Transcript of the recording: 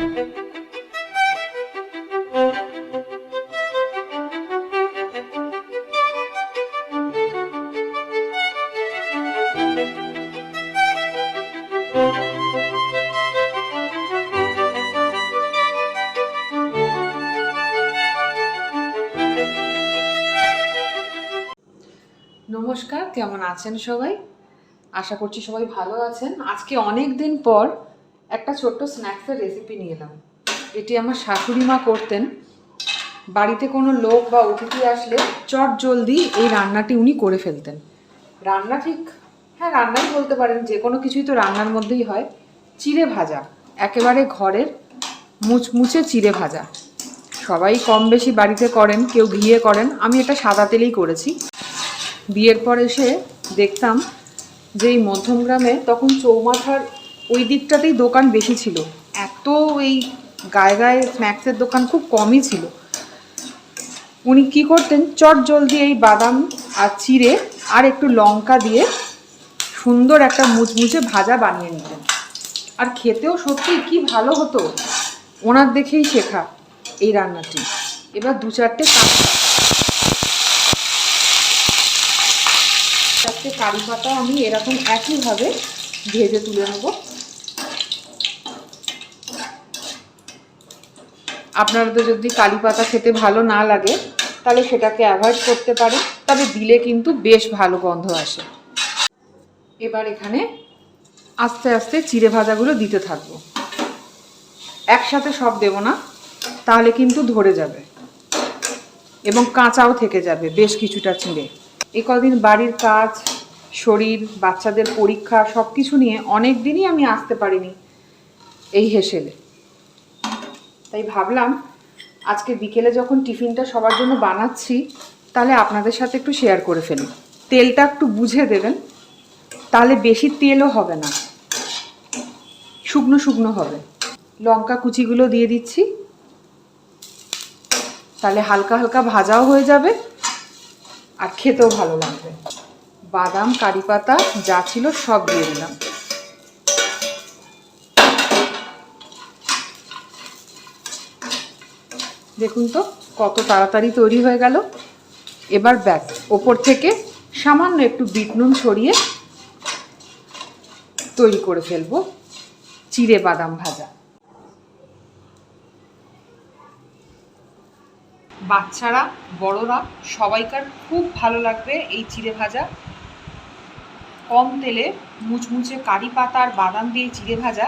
নমস্কার কেমন আছেন সবাই? আশা করছি সবাই ভালো আছেন। আজকে অনেক দিন পর একটা ছোট্ট স্ন্যাক্সের রেসিপি নিয়ে এলাম এটি আমার শাশুড়ি মা করতেন। বাড়িতে কোনো লোক বা অতিথি আসলে চট জলদি এই রান্নাটি উনি করে ফেলতেন। রান্না ঠিক হ্যাঁ রান্নাই বলতে পারেন, যে কোনো কিছুই তো রান্নার মধ্যেই হয়। চিড়ে ভাজা, একেবারে ঘরের মুচমুচে চিড়ে ভাজা। সবাই কম বেশি বাড়িতে করেন, কেউ ঘিয়ে করেন, আমি এটা সাদা তেলেই করেছি। বিয়ের পর এসে দেখতাম যে এই মধ্যমগ্রামে তখন চৌমাথার ওই দিকটাতেই দোকান বেশি ছিল। এত এই গায়ে গায়ে স্ন্যাক্সের দোকান খুব কমই ছিল। উনি কি করতেন, চট জলদি এই বাদাম আর চিড়ে আর একটু লঙ্কা দিয়ে সুন্দর একটা মুচমুচে ভাজা বানিয়ে নিতেন। আর খেতেও সত্যি কি ভালো হতো, ওনার দেখেই শেখা এই রান্নাটি। এবার দু চারটে চারটে কারি পাতা আমি এরকম একইভাবে ভেজে তুলে নেব। আপনাদের যদি কারি পাতা খেতে ভালো না লাগে, তাহলে সেটাকে অ্যাভয়েড করতে পারেন তবে দিলে কিন্তু বেশ ভালো গন্ধ আসে। এবার এখানে আস্তে আস্তে চিড়ে ভাজাগুলো দিতে থাকব। একসাথে সব দেব না, তাহলে কিন্তু ধরে যাবে। এবং কাঁচাও থেকে যাবে বেশ কিছুটা চিড়ে। এ কদিন বাড়ির কাজ, শরীর, বাচ্চাদের পরীক্ষা সব কিছু নিয়ে অনেক দিনই আমি আসতে পারিনি এই হেসেলে। তাই ভাবলাম আজকে বিকেলে যখন টিফিনটা সবার জন্য বানাচ্ছি, তাহলে আপনাদের সাথে একটু শেয়ার করে ফেলি। তেলটা একটু বুঝে দেবেন, তাহলে বেশি তেলও হবে না। শুকনো শুকনো হবে। লঙ্কা কুচিগুলো দিয়ে দিচ্ছি। তাহলে হালকা হালকা ভাজাও হয়ে যাবে আর খেতেও ভালো লাগবে। বাদাম, কারি পাতা যা ছিল সব দিয়ে দিলাম। দেখুন তো, কত তাড়াতাড়ি তৈরি হয়ে গেল। এবার ব্যাস, ওপর থেকে সামান্য একটু বিট নুন ছড়িয়ে তৈরি করে ফেলব, চিড়ে বাদাম ভাজা। বাচ্চারা, বড়রা, সবাইকার খুব ভালো লাগবে এই চিড়ে ভাজা। কম তেলে মুচমুচে কারি পাতা আর বাদাম দিয়ে চিড়ে ভাজা।